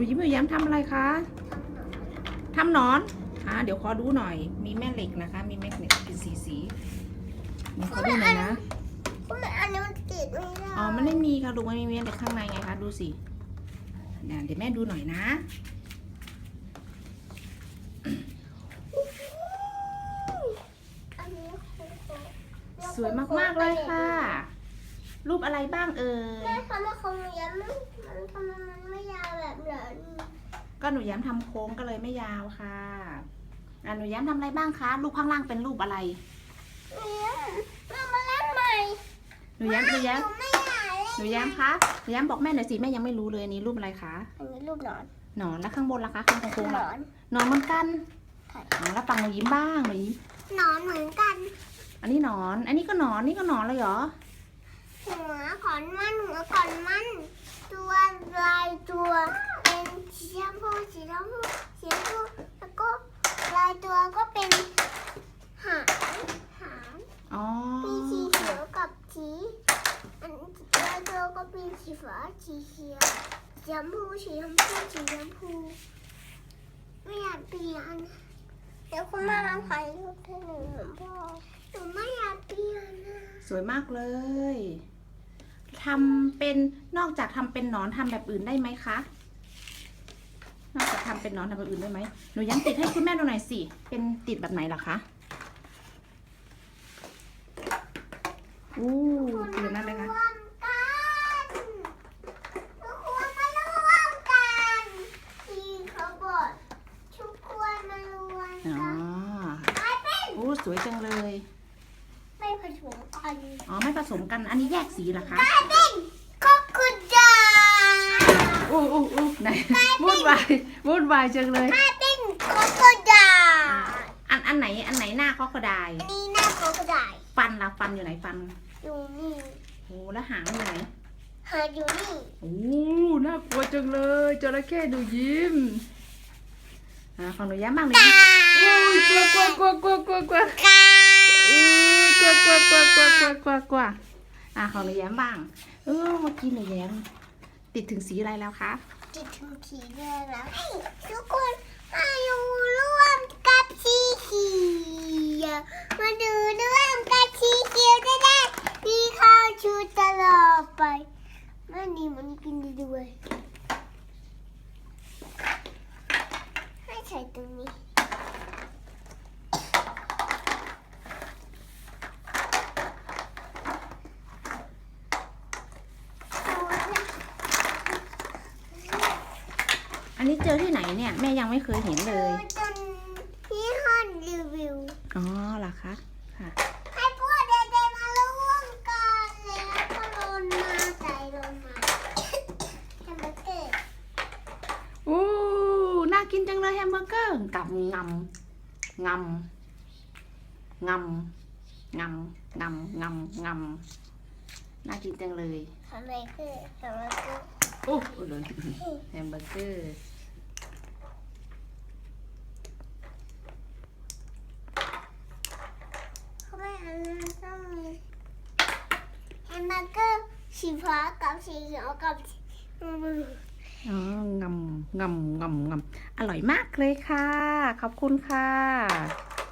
นูยิ้มหนูแย้มทำอะไรคะทำหนอนอ่าเดี๋ยวขอดูหน่อย มีแม่เหล็กนะคะ มีแม่เหล็กเป็นสีสีนี่ขอดูหน่อยนะทำไมอันนี้มันติดไม่ได้อ๋อมันไม่มีค่ะลูกมันมีแม่เหล็กข้างในไงคะดูสิเนี่ยเดี๋ยวแม่ดูหน่อยนะอันนี้คือสวยมากๆเลยค่ะ รูปอะไรบ้างเอ่ยแม่ทำให้เขาเลี้ยงมันมันทำไมมันไม่ยาวแบบนั้นก็หนูแย้มทำโค้งก็เลยไม่ยาวค่ะอะหนูแย้มทำอะไรบ้างคะรูปข้างล่างเป็นรูปอะไร เนี่ยเรามาเล่นใหม่หนูแย้มหนูแย้มหนูไม่อยากเล่นหนูแย้มคะหนูแย้มบอกแม่หน่อยสิแม่ยังไม่รู้เลยอันนี้รูปอะไรคะอันนี้รูปหนอนหนอนแล้วข้างบนล่ะคะข้างโค้งๆหนล่ะอน หนอนเหมือนกันใช่อ๋อแล้วฟังหนูยิ้มบ้างหนูยิ้มหนอนเหมือนกัน อันนี้หนอน อันนี้ก็หนอนนี่ก็หนอนเลยเหรอ หัวขอนมันหัวขอนมัน ตัวลายตัวเป็นสีชมพูสีชมพูสีชมพูแล้วก็ลายตัวก็เป็นหางหางอ๋อมีสีเขียวกับสีอันลายตัวก็เป็นสีฟ้าสีเขียวสีชมพูสีชมพูสีชมพูไม่อยากเปลี่ยนเดี๋ยวคุณแม่มาถ่ายรูปให้หนูหน่อยพ่อหนูไม่อยากเปลี่ยนนะ สวยมากเลย ทำเป็นนอกจากทำเป็นหนอนทำแบบอื่นได้ไหมคะนอกจากทำเป็นหนอนทำแบบอื่นได้ไหมหนูยังติดให้คุณแม่ดูหน่อยสิเป็นติดแบบไหนล่ะคะอู้ติดแบบนั้นเลยคะรวมกันทุกคนมารวมกันที่เขาบอกทุกคนมารวมอ๋อกันกลายเป็นอู้สวยจังเลยไม่ผสม กันอ๋อไม่ผสมกันอันนี้แยกสีเหรอคะกลายเป็นคอคุดาอู้อู้อู้ไหนวุ่นวายวุ่นวายจังเลยกลายเป็นคอคุดาอันอันไหนอันไหนหน้าคอกระไดายอันนี้หน้าคอคุดาฟันล่ะฟันอยู่ไหนฟันอยู่นี่โอ้แล้วหางอยู่ไหนหาอยู่นี่โอ้น่ากลัวจังเลยจระเข้ดูยิ้มอ่าของหนูย้ำบ้างหนูกายิ้มโอ้ยกลัวกลัวกลัวกลัวกลัวกลัวกาอู้ กลัวกลัวกลัวกลัวกลัวกลัวกอ่าของหนูแย้มบ้าง เออเมื่อกี้หนูแย้ม ติดถึงสีอะไรแล้วคะจิตถึงขีดเลยนะทุกคนมาอยู่ร่วมกับสีเขียวมาดูร่วมกับสีเขียวได้ได้มีข้าวชูตลอดไปมันนี่มันกินได้ด้วยให้ใส่ตรงนี้ อันนี้เจอที่ไหนเนี่ยแม่ยังไม่เคยเห็นเลย จนที่ห้องรีวิว อ๋อเหรอคะค่ะให้พวกเด็กๆมาร่วมกันแล้วก็ลนมาใส่ลงมาแฮมเบอร์เกอร์อู้น่ากินจังเลยแฮมเบอร์เกอร์กับงำงำงำงำงำงำงำน่ากินจังเลย แฮมเบอร์เกอร์แฮมเบอร์เกอร์ โอ้โหเลยแฮมเบอร์เกอร์เขาไม่อันนั้นต้องมีแฮมเบอร์เกอร์สีฟ้ากับสีเขียวกับสีอืมอ๋องำงำงำงำอร่อยมากเลยค่ะ ขอบคุณค่ะ